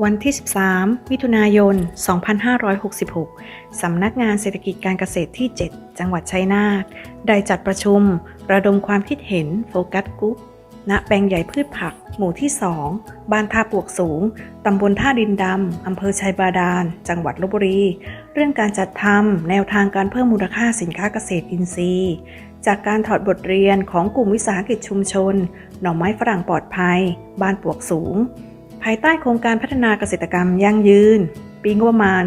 วันที่ 13 มิถุนายน 2566 สำนักงานเศรษฐกิจการเกษตรที่ 7 จังหวัดชัยนาท ได้จัดประชุม ระดมความคิดเห็นโฟกัสกรุ๊ป ณ แปลงใหญ่พืชผัก หมู่ที่ 2 บ้านท่าปวกสูง ตำบลท่าดินดำ อำเภอชัยบาดาล จังหวัดลบบุรี เรื่องการจัดทำแนวทางการเพิ่มมูลค่าสินค้าเกษตรอินทรีย์ จากการถอดบทเรียนของกลุ่มวิสาหกิจชุมชน หน่อไม้ฝรั่งปลอดภัย บ้านปวกสูง ภายใต้โครงการพัฒนาเกษตรกรรมยั่งยืน ปีงบประมาณ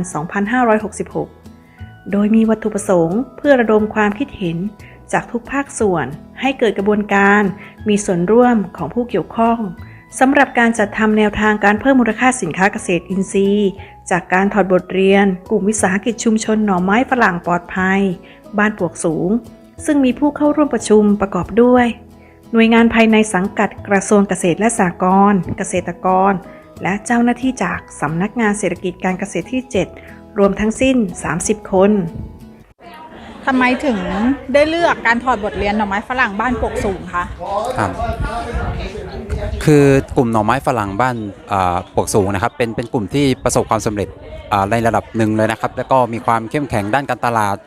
2566 โดยมีวัตถุประสงค์เพื่อระดมความคิดเห็นจากทุกภาคส่วน ให้เกิดกระบวนการมีส่วนร่วมของผู้เกี่ยวข้องสำหรับการจัดทำแนวทางการเพิ่มมูลค่าสินค้าเกษตรอินทรีย์ จากการถอดบทเรียน กลุ่มวิสาหกิจชุมชนหน่อไม้ฝรั่งปลอดภัย บ้านปวกสูง ซึ่งมีผู้เข้าร่วมประชุมประกอบด้วย หน่วยงานภายในสังกัดกระทรวงเกษตรและสหกรณ์เกษตรกร และเจ้าหน้าที่จากสำนักงานเศรษฐกิจการเกษตรที่ 7 รวมทั้งสิ้น 30 คนทำไมถึงได้เลือกการถอดบทเรียนหน่อไม้ฝรั่งบ้านปกสูงคะครับคือกลุ่มหน่อไม้ฝรั่งบ้านอ่าปวกสูงนะครับ เป็นเป็นกลุ่มที่ประสบความสำเร็จอ่าในระดับหนึ่งเลยนะครับ แล้วก็มีความเข้มแข็งด้านการตลาด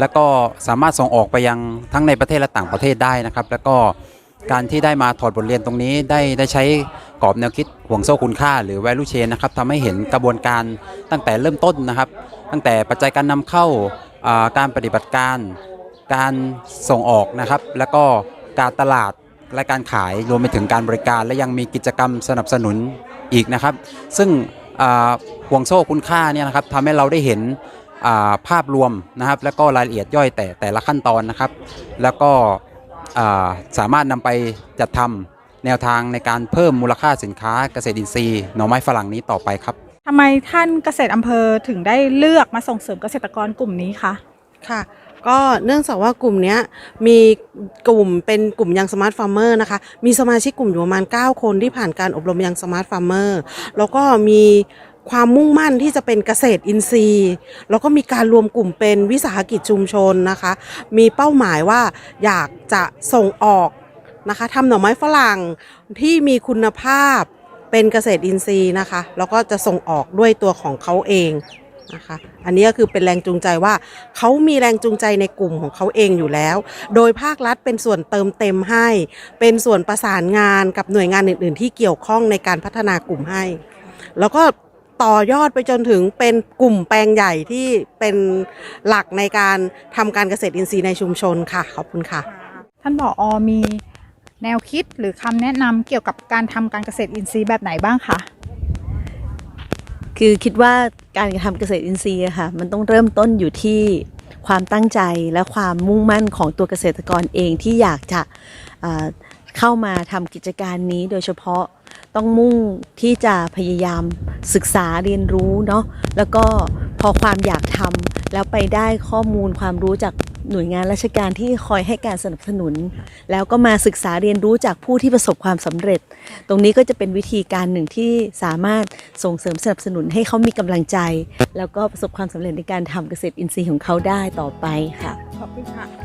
แล้วก็สามารถส่งออกไปยังทั้งในประเทศและต่างประเทศได้นะครับ แล้วก็ การที่ได้มาถอดบทเรียนตรงนี้ได้ได้ใช้กรอบแนวคิดห่วงโซ่คุณค่า หรือ value chain นะครับทำให้เห็นกระบวนการตั้งแต่เริ่มต้นนะครับ ตั้งแต่ปัจจัยการนำเข้าการปฏิบัติการ การส่งออกนะครับ แล้วก็การตลาดและการขายรวมไปถึงการบริการ และยังมีกิจกรรมสนับสนุนอีกนะครับ ซึ่งห่วงโซ่คุณค่าเนี่ยนะครับทำให้เราได้เห็นภาพรวมนะครับ แล้วก็รายละเอียดย่อยแต่แต่ละขั้นตอนนะครับ แล้วก็ สามารถนำไปจัดทำแนวทางในการเพิ่มมูลค่าสินค้าเกษตรอินทรีย์หน่อไม้ฝรั่งนี้ต่อไปครับทำไมท่านเกษตรอำเภอถึงได้เลือกมาส่งเสริมเกษตรกรกลุ่มนี้คะค่ะก็เนื่องจากว่ากลุ่มเนี้ยมีกลุ่มเป็นกลุ่มยังสมาร์ทฟาร์มเมอร์นะคะ มีสมาชิกกลุ่มอยู่ประมาณ 9 คนที่ผ่านการอบรมยังสมาร์ทฟาร์มเมอร์แล้วก็มี ความมุ่งมั่นที่จะเป็นเกษตรอินทรีย์ แล้วก็มีการรวมกลุ่มเป็นวิสาหกิจชุมชนนะคะ มีเป้าหมายว่าอยากจะส่งออกนะคะทำหน่อไม้ฝรั่งที่มีคุณภาพเป็นเกษตรอินทรีย์นะคะ แล้วก็จะส่งออกด้วยตัวของเขาเองนะคะ อันนี้ก็คือเป็นแรงจูงใจว่าเขามีแรงจูงใจในกลุ่มของเขาเองอยู่แล้ว โดยภาครัฐเป็นส่วนเติมเต็มให้ เป็นส่วนประสานงานกับหน่วยงานอื่น ๆ ที่เกี่ยวข้องในการพัฒนากลุ่มให้ แล้วก็ ต่อยอดไปจนถึงเป็นกลุ่มแปลงใหญ่ที่เป็นหลักในการทำการเกษตรอินทรีย์ในชุมชนค่ะ ขอบคุณค่ะ ท่านผออมีแนวคิดหรือคำแนะนำเกี่ยวกับการทำการเกษตรอินทรีย์แบบไหนบ้างคะคือคิดว่าการทำเกษตรอินทรีย์อะค่ะมันต้องเริ่มต้นอยู่ที่ความตั้งใจและความมุ่งมั่นของตัวเกษตรกรเองที่อยากจะเอ่อเข้ามาทำกิจการนี้โดยเฉพาะต้องมุ่งที่จะพยายาม ศึกษาเรียนรู้เนาะแล้วก็พอความอยากทำแล้วไปได้ข้อมูลความรู้จากหน่วยงานราชการที่คอยให้การสนับสนุน แล้วก็มาศึกษาเรียนรู้จากผู้ที่ประสบความสำเร็จ ตรงนี้ก็จะเป็นวิธีการหนึ่งที่สามารถส่งเสริมสนับสนุนให้เขามีกำลังใจ แล้วก็ประสบความสำเร็จในการทำเกษตรอินทรีย์ของเขาได้ต่อไปค่ะขอบคุณค่ะ